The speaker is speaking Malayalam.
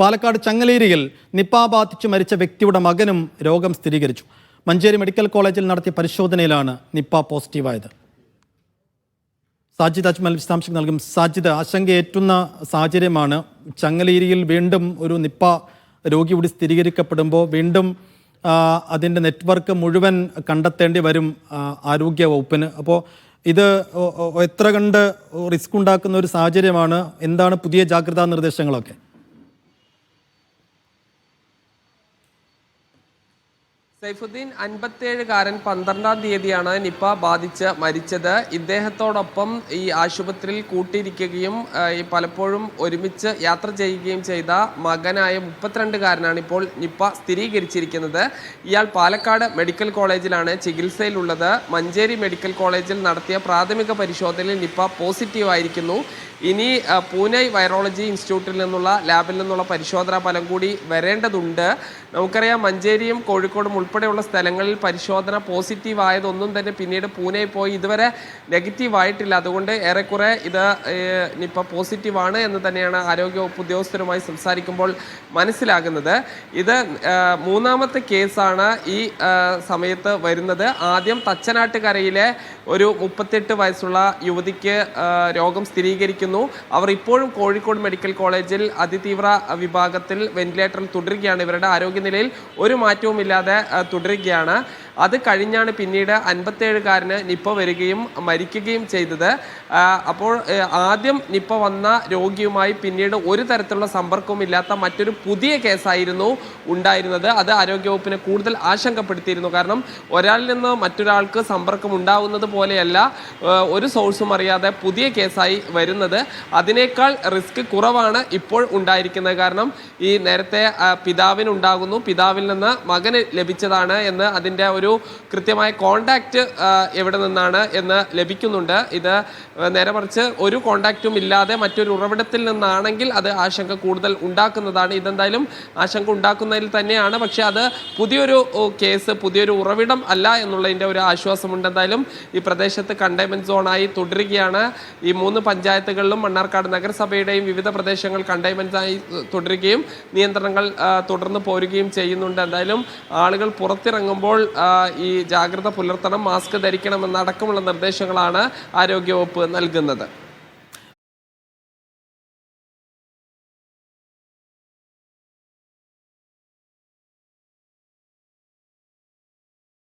പാലക്കാട് ചങ്ങലേരിയിൽ നിപ്പ ബാധിച്ച് മരിച്ച വ്യക്തിയുടെ മകനും രോഗം സ്ഥിരീകരിച്ചു. മഞ്ചേരി മെഡിക്കൽ കോളേജിൽ നടത്തിയ പരിശോധനയിലാണ് നിപ്പ പോസിറ്റീവായത്. സാജിദ് അജ്മൽ വിശദാംശം നൽകും. സാജിദ് ആശങ്കയേറ്റുന്ന സാഹചര്യമാണ് ചങ്ങലേരിയിൽ വീണ്ടും ഒരു നിപ്പ രോഗി കൂടി സ്ഥിരീകരിക്കപ്പെടുമ്പോൾ വീണ്ടും അതിന്റെ നെറ്റ്വർക്ക് മുഴുവൻ കണ്ടെത്തേണ്ടി വരും ആരോഗ്യ വകുപ്പിന്. അപ്പോൾ ഇത് എത്ര കണ്ട് റിസ്ക് ഉണ്ടാക്കുന്ന ഒരു സാഹചര്യമാണ്. എന്താണ് പുതിയ ജാഗ്രതാ നിർദ്ദേശങ്ങളൊക്കെ? സൈഫുദ്ദീൻ അൻപത്തേഴുകാരൻ പന്ത്രണ്ടാം തീയതിയാണ് നിപ്പ ബാധിച്ച് മരിച്ചത്. ഇദ്ദേഹത്തോടൊപ്പം ഈ ആശുപത്രിയിൽ കൂട്ടിയിരിക്കുകയും ഈ പലപ്പോഴും ഒരുമിച്ച് യാത്ര ചെയ്യുകയും ചെയ്ത മകനായ മുപ്പത്തിരണ്ടുകാരനാണ് ഇപ്പോൾ നിപ്പ സ്ഥിരീകരിച്ചിരിക്കുന്നത്. ഇയാൾ പാലക്കാട് മെഡിക്കൽ കോളേജിലാണ് ചികിത്സയിലുള്ളത്. മഞ്ചേരി മെഡിക്കൽ കോളേജിൽ നടത്തിയ പ്രാഥമിക പരിശോധനയിൽ നിപ്പ പോസിറ്റീവ് ആയിരിക്കുന്നു. ഇനി പൂനെ വൈറോളജി ഇൻസ്റ്റിറ്റ്യൂട്ടിൽ നിന്നുള്ള ലാബിൽ നിന്നുള്ള പരിശോധനാ ഫലം കൂടി വരേണ്ടതുണ്ട്. നമുക്കറിയാം മഞ്ചേരിയും കോഴിക്കോടും ഉൾപ്പെടെയുള്ള സ്ഥലങ്ങളിൽ പരിശോധന പോസിറ്റീവ് ആയതൊന്നും തന്നെ പിന്നീട് പൂനെ പോയി ഇതുവരെ നെഗറ്റീവ് ആയിട്ടില്ല അതുകൊണ്ട് ഏറെക്കുറെ ഇത് ഇപ്പോൾ പോസിറ്റീവ് ആണ് എന്ന് തന്നെയാണ് ആരോഗ്യവകുപ്പ് ഉദ്യോഗസ്ഥരുമായി സംസാരിക്കുമ്പോൾ മനസ്സിലാകുന്നത്. ഇത് മൂന്നാമത്തെ കേസാണ് ഈ സമയത്ത് വരുന്നത്. ആദ്യം തച്ചനാട്ടുകരയിലെ ഒരു മുപ്പത്തെട്ട് വയസ്സുള്ള യുവതിക്ക് രോഗം സ്ഥിരീകരിക്കുന്നു. അവർ ഇപ്പോഴും കോഴിക്കോട് മെഡിക്കൽ കോളേജിൽ അതിതീവ്ര വിഭാഗത്തിൽ വെന്റിലേറ്ററിൽ തുടരുകയാണ്. ഇവരുടെ ആരോഗ്യനിലയിൽ ഒരു മാറ്റവുമില്ലാതെ തുടരുകയാണ്. അത് കഴിഞ്ഞാണ് പിന്നീട് അൻപത്തേഴുകാരന് നിപ്പ വരികയും മരിക്കുകയും ചെയ്തത്. അപ്പോൾ ആദ്യം നിപ്പ വന്ന രോഗിയുമായി പിന്നീട് ഒരു തരത്തിലുള്ള സമ്പർക്കവും ഇല്ലാത്ത മറ്റൊരു പുതിയ കേസായിരുന്നു ഉണ്ടായിരുന്നത്. അത് ആരോഗ്യവകുപ്പിനെ കൂടുതൽ ആശങ്കപ്പെടുത്തിയിരുന്നു. കാരണം ഒരാളിൽ നിന്ന് മറ്റൊരാൾക്ക് സമ്പർക്കം ഉണ്ടാവുന്നത് പോലെയല്ല ഒരു സോഴ്സും അറിയാതെ പുതിയ കേസായി വരുന്നത്. അതിനേക്കാൾ റിസ്ക് കുറവാണ് ഇപ്പോൾ ഉണ്ടായിരിക്കുന്നത്. കാരണം ഈ നേരത്തെ പിതാവിനുണ്ടാകുന്നു. പിതാവിൽ നിന്ന് മകന് ലഭിച്ചതാണ് എന്ന് അതിന്റെ ഒരു കൃത്യമായ കോണ്ടാക്റ്റ് എവിടെ നിന്നാണ് എന്ന് ലഭിക്കുന്നുണ്ട്. ഇത് നേരെ മറിച്ച് ഒരു കോണ്ടാക്റ്റും ഇല്ലാതെ മറ്റൊരു ഉറവിടത്തിൽ നിന്നാണെങ്കിൽ അത് ആശങ്ക കൂടുതൽ ഉണ്ടാക്കുന്നതാണ്. ഇതെന്തായാലും ആശങ്ക ഉണ്ടാക്കുന്നതിൽ തന്നെയാണ്. പക്ഷേ അത് പുതിയൊരു കേസ് പുതിയൊരു ഉറവിടം അല്ല എന്നുള്ളതിന്റെ ഒരു ആശ്വാസമുണ്ട്. എന്തായാലും ഈ പ്രദേശത്ത് കണ്ടെയ്ൻമെന്റ് സോണായി തുടരുകയാണ്. ഈ മൂന്ന് പഞ്ചായത്തുകളിലും മണ്ണാർക്കാട് നഗരസഭയുടെയും വിവിധ പ്രദേശങ്ങൾ കണ്ടെയ്ൻമെന്റായി തുടരുകയും നിയന്ത്രണങ്ങൾ തുടർന്ന് പോരുകയും ചെയ്യുന്നുണ്ട്. എന്തായാലും ആളുകൾ പുറത്തിറങ്ങുമ്പോൾ ഈ ജാഗ്രത പുലർത്തണം മാസ്ക് ധരിക്കണം എന്നടക്കമുള്ള നിർദ്ദേശങ്ങളാണ് ആരോഗ്യവകുപ്പ് നൽകുന്നത്.